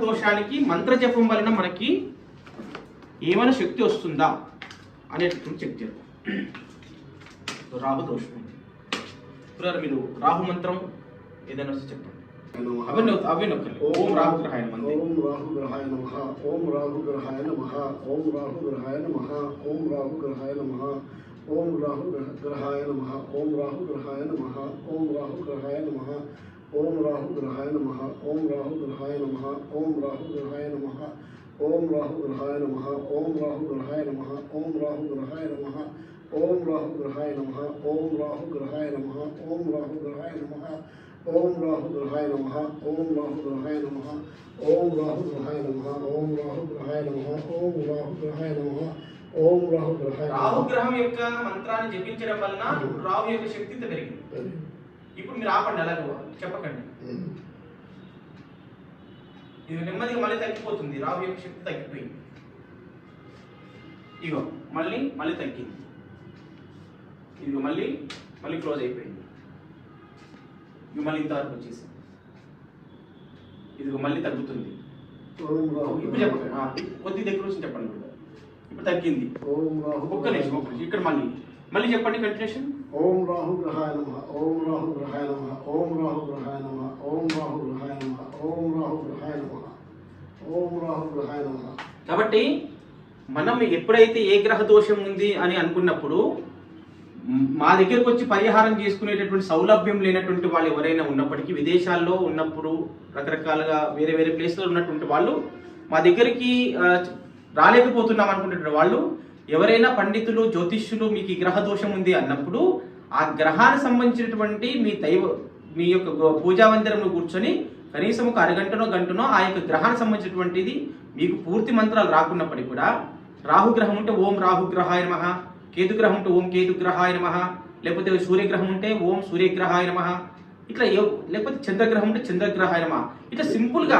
దోషానికి మంత్ర జపం వలన మనకి ఏమైనా శక్తి వస్తుందా అనేటటువంటి చెక్ చేద్దాం. రాహు దోషం. ఇప్పుడు మీరు రాహు మంత్రం ఏదైనా వస్తే చెప్పండి. అవన్నీ అవన్నీ నొక్కండి ఓం రాహు గ్రహాయ మంది ఓం రాహు గ్రహాయ నమ. ఓం రాహు గ్రహాయ నమ. ఓం రాహు గ్రహాయ నమ. ఓం రాహు గ్రహాయ నమ. ఓం రాహు గ్రహ- గ్రహాయ నమ. ఓం రాహు గ్రహాయ నమ. ఓం రాహు గ్రహాయ నమ. ఓం రాహు గ్రహాయ నమ ఓం రాహు గ్రహాయ నమ ఓం రాహు గ్రహాయ నమ ఓం రాహు గ్రహాయ నమ ఓం రాహు గ్రహాయ నమ ఓం రాహు గ్రహాయ నమ ఓం రాహు గ్రహాయ నమ ఓం రాహు గ్రహాయ నమ ఓం రాహు గ్రహాయ నమ ఓం రాహు గ్రహాయ నమ ఓం రాహు గ్రహాయ నమ ఓం రాహు గ్రహాయ నమ ఓం రాహు గ్రహాయ నమ ఓం రాహు గ్రహాయ నమ ఓం రాహు గ్రహాయ రాహు నమ గ్రహం యొక్క మంత్రాన్ని జపించడం వలన రాహు యొక్క శక్తి ఇంత పెరిగింది ఇప్పుడు మీరు ఆపండి ఎలాగో చెప్పకండి. ఇది నెమ్మదిగా మళ్ళీ తగ్గిపోతుంది. రావు యొక్క శక్తి తగ్గిపోయింది. ఇగో మళ్ళీ మళ్ళీ తగ్గింది. ఇదిగో మళ్ళీ మళ్ళీ క్లోజ్ అయిపోయింది. ఇవి మళ్ళీ ఇంతవరకు వచ్చేసి ఇదిగో మళ్ళీ తగ్గుతుంది. ఇప్పుడు చెప్పండి. కొద్ది దగ్గర వచ్చి చెప్పండి ఇప్పుడు తగ్గింది. ఒక్క నిమిషం ఒక్క నిమిషం. ఇక్కడ మళ్ళీ. మళ్ళీ చెప్పండి కంటిన్యూషన్ ఓం రాహు గ్రహాయ నమ ఓం రాహు గ్రహాయ నమ ఓం రాహు గ్రహాయ నమ ఓం రాహు గ్రహాయ నమ ఓం రాహు గ్రహాయ నమ ఓం రాహు గ్రహాయ నమ. కాబట్టి మనం ఎప్పుడైతే ఏ గ్రహ దోషం ఉంది అని అనుకున్నప్పుడు మ్, దగ్గరకు వచ్చి పరిహారం చేసుకునేటటువంటి సౌలభ్యం లేనటువంటి వాళ్ళు ఎవరైనా ఉన్నప్పటికీ విదేశాల్లో ఉన్నప్పుడు రకరకాలుగా వేరే వేరే ప్లేస్లో ఉన్నటువంటి వాళ్ళు మా దగ్గరికి రాలేకపోతున్నాం అనుకునేటువంటి వాళ్ళు ఎవరైనా పండితులు జ్యోతిష్యులు మీకు ఈ గ్రహ దోషం ఉంది అన్నప్పుడు ఆ గ్రహానికి సంబంధించినటువంటి మీ దైవ మీ యొక్క పూజా మందిరంలో కూర్చొని కనీసం ఒక అరగంటనో గంటనో ఆ యొక్క గ్రహానికి సంబంధించినటువంటిది మీకు పూర్తి మంత్రాలు రాకున్నప్పటికీ కూడా రాహుగ్రహం ఉంటే ఓం రాహుగ్రహాయ నమ కేతుగ్రహం ఉంటే ఓం కేతుగ్రహాయ నమ లేకపోతే సూర్యగ్రహం ఉంటే ఓం సూర్యగ్రహాయ నమ ఇట్లా ఏ లేకపోతే చంద్రగ్రహం అంటే చంద్రగ్రహాయ ఇట్లా సింపుల్గా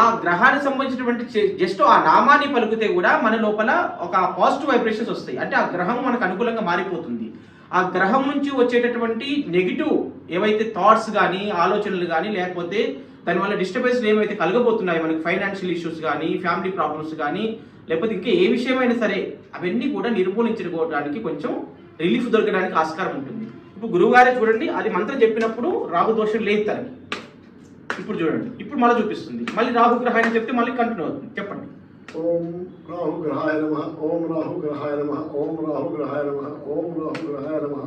ఆ గ్రహానికి సంబంధించినటువంటి జస్ట్ ఆ నామాన్ని పలికితే కూడా మన లోపల ఒక పాజిటివ్ వైబ్రేషన్స్ వస్తాయి. అంటే ఆ గ్రహం మనకు అనుకూలంగా మారిపోతుంది. ఆ గ్రహం నుంచి వచ్చేటటువంటి నెగిటివ్ ఏవైతే థాట్స్ కానీ ఆలోచనలు కానీ లేకపోతే దానివల్ల డిస్టర్బెన్స్ ఏమైతే కలగబోతున్నాయి మనకి ఫైనాన్షియల్ ఇష్యూస్ కానీ ఫ్యామిలీ ప్రాబ్లమ్స్ కానీ లేకపోతే ఇంకా ఏ విషయమైనా సరే అవన్నీ కూడా నిర్మూలించుకోవడానికి కొంచెం రిలీఫ్ దొరకడానికి ఆస్కారం ఉంటుంది. ఇప్పుడు గురువుగారే చూడండి అది మంత్రం చెప్పినప్పుడు రాహు దోషం లేదు తనకి ఇప్పుడు చూడండి ఇప్పుడు మళ్ళీ చూపిస్తుంది మళ్ళీ రాహు గ్రహాన్ని చెప్తే మళ్ళీ కంటిన్యూ అవుతుంది చెప్పండి ఓం రాహు గ్రహాయ నమ ఓం రాహు గ్రహాయ నమ ఓం రాహు గ్రహాయ నమ ఓం రాహు గ్రహాయ నమ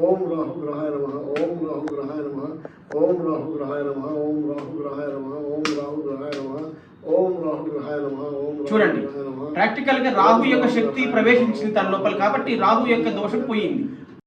ఓం రాహు గ్రహాయ నమ ఓం రాహు గ్రహాయ నమ ఓం రాహు గ్రహాయ నమ ఓం రాహు గ్రహాయ నమ ఓం రాహు గ్రహాయ నమ ఓం రాహు గ్రహాయ నమ ఓం చూడండి. ప్రాక్టికల్గా రాహు యొక్క శక్తి ప్రవేశించింది తన లోపల కాబట్టి రాహు యొక్క దోషం పోయింది